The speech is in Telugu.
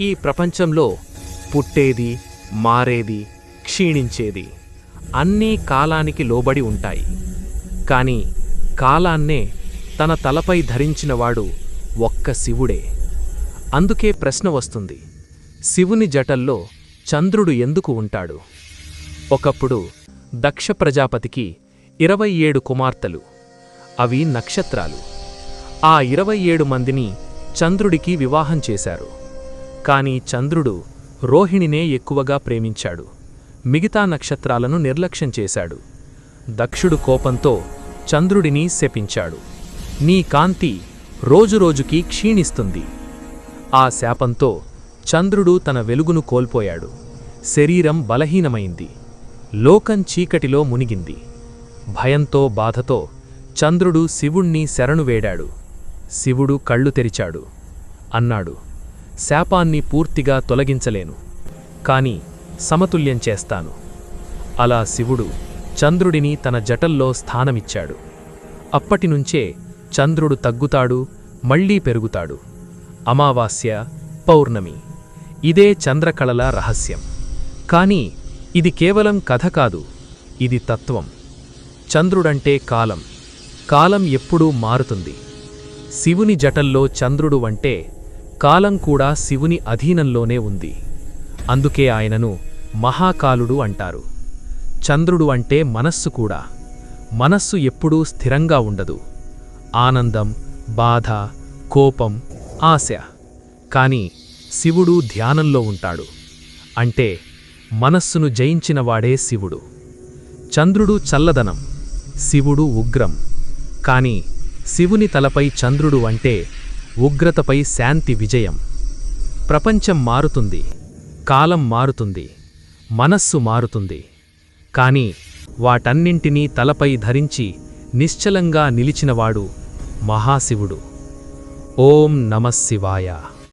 ఈ ప్రపంచంలో పుట్టేది మారేది క్షీణించేది అన్నీ కాలానికి లోబడి ఉంటాయి. కానీ కాలాన్నే తన తలపై ధరించినవాడు ఒక్క శివుడే. అందుకే ప్రశ్న వస్తుంది శివుని జటల్లో చంద్రుడు ఎందుకు ఉంటాడు? ఒకప్పుడు దక్ష ప్రజాపతికి ఇరవై ఏడు కుమార్తెలు అవి నక్షత్రాలు. ఆ ఇరవై ఏడు మందిని చంద్రుడికి వివాహం చేశారు. కాని చంద్రుడు రోహిణినే ఎక్కువగా ప్రేమించాడు. మిగతా నక్షత్రాలను నిర్లక్ష్యం చేశాడు. దక్షుడు కోపంతో చంద్రుడిని శపించాడు. నీ కాంతి రోజురోజుకి క్షీణిస్తుంది. ఆ శాపంతో చంద్రుడు తన వెలుగును కోల్పోయాడు. శరీరం బలహీనమైంది. లోకం చీకటిలో మునిగింది. భయంతో బాధతో చంద్రుడు శివుణ్ణి శరణు వేడాడు. శివుడు కళ్ళు తెరిచాడు. అన్నాడు శాపాన్ని పూర్తిగా తొలగించలేను. కాని సమతుల్యం చేస్తాను. అలా శివుడు చంద్రుడిని తన జటల్లో స్థానమిచ్చాడు. అప్పటినుంచే చంద్రుడు తగ్గుతాడు మళ్ళీ పెరుగుతాడు. అమావాస్య పౌర్ణమి. ఇదే చంద్రకళల రహస్యం. కాని ఇది కేవలం కథ కాదు ఇది తత్వం. చంద్రుడంటే కాలం. కాలం ఎప్పుడూ మారుతుంది. శివుని జటల్లో చంద్రుడు అంటే కాలం కూడా శివుని అధీనంలోనే ఉంది. అందుకే ఆయనను మహాకాలుడు అంటారు. చంద్రుడు అంటే మనస్సు కూడా. మనస్సు ఎప్పుడూ స్థిరంగా ఉండదు. ఆనందం బాధ కోపం ఆశ. కాని శివుడు ధ్యానంలో ఉంటాడు. అంటే మనస్సును జయించినవాడే శివుడు. చంద్రుడు చల్లదనం శివుడు ఉగ్రం. కాని శివుని తలపై చంద్రుడు అంటే ఉగ్రతపై శాంతి విజయం. ప్రపంచం మారుతుంది. కాలం మారుతుంది. మనస్సు మారుతుంది. కాని వాటన్నింటినీ తలపై ధరించి నిశ్చలంగా నిలిచినవాడు మహాశివుడు. ఓం నమశివాయ